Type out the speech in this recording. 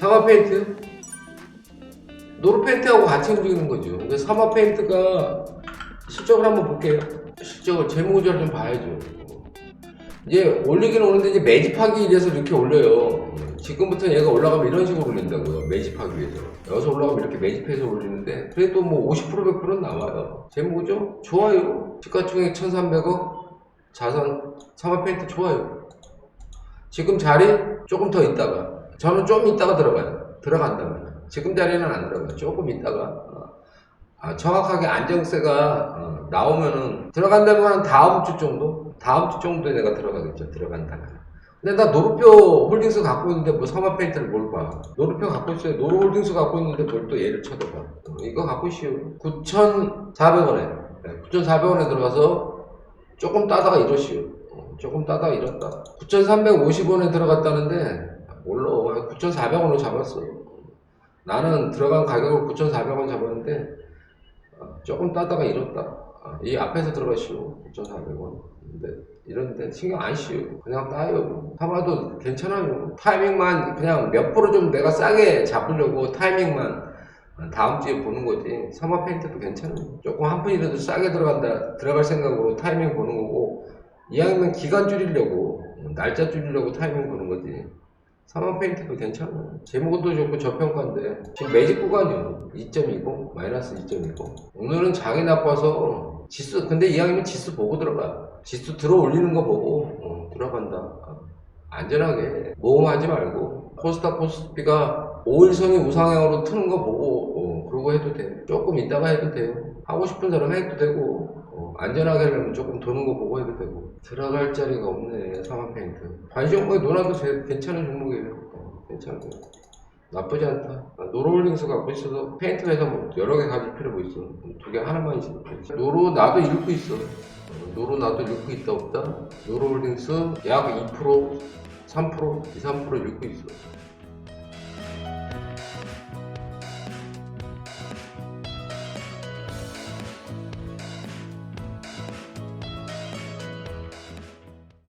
사마 페인트 노루 페인트하고 같이 움직이는 거죠. 근데 사마 페인트가 실적을 한번 볼게요. 실적을 재무구조를 좀 봐야죠. 이제 올리기는 오는데 이제 매집하기 위해서 이렇게 올려요. 지금부터 얘가 올라가면 이런 식으로 올린다고요. 매집하기 위해서. 여기서 올라가면 이렇게 매집해서 올리는데 그래도 뭐 50% 100%는 나와요. 재무구조 좋아요. 시가총액 1,300억 자산 사마 페인트 좋아요. 지금 자리 조금 더 있다가 저는 좀 있다가 들어가요. 들어간다면 지금 자리는 안 들어가요. 조금 있다가 어, 아, 정확하게 안정세가 어, 나오면은 들어간다면 한 다음 주 정도 다음 주 정도에 내가 들어가겠죠. 들어간다면. 근데 나 노루표 홀딩스 갖고 있는데 뭐 사마 페인트를 뭘 봐? 노루표 갖고 있어요. 노루 홀딩스 갖고 있는데 뭘 또 얘를 쳐다봐? 어, 이거 갖고 있어요. 9,400원에 9,400원에 들어가서 조금 따다가 이러시오. 어, 조금 따다가 이렇다. 9,350원에 들어갔다는데 몰라. 9,400원으로 잡았어. 나는 들어간 가격을 9,400원 잡았는데 어, 조금 따다가 이렇다. 어, 이 앞에서 들어가시오. 9,400원. 근데 이런데 신경 안 쓰요. 그냥 따요. 사봐도 괜찮아요. 타이밍만 그냥 몇 프로 좀 내가 싸게 잡으려고 타이밍만 다음 주에 보는 거지. 사마 페인트도 괜찮아요. 조금 한 푼이라도 싸게 들어간다, 들어갈 생각으로 타이밍 보는 거고, 이왕이면 기간 줄이려고, 날짜 줄이려고 타이밍 보는 거지. 사마 페인트도 괜찮아요. 제목도 좋고 저평가인데, 지금 매직 구간이요. 2.20, 마이너스 2.20. 오늘은 장이 나빠서, 지수, 근데 이왕이면 지수 보고 들어가. 지수 들어 올리는 거 보고, 어, 들어간다. 어, 안전하게. 모험하지 말고, 코스닥 코스피가 5일선이 우상향으로 트는 거 보고 어, 그러고 해도 돼. 조금 있다가 해도 돼요. 하고 싶은 사람 해도 되고 어, 안전하게 하려면 조금 도는 거 보고 해도 되고 들어갈 자리가 없네 사막 페인트. 관시종목에 놀아도 제- 괜찮은 종목이에요. 어, 괜찮고 나쁘지 않다. 아, 노로홀딩스 갖고 있어서 페인트 회사 뭐 여러 개 가질 필요가 있어. 두 개 하나만 있어. 노로 나도 읽고 있어. 어, 노로 나도 읽고 있다 없다. 노로홀딩스 약 2% 3% 2, 3% 읽고 있어.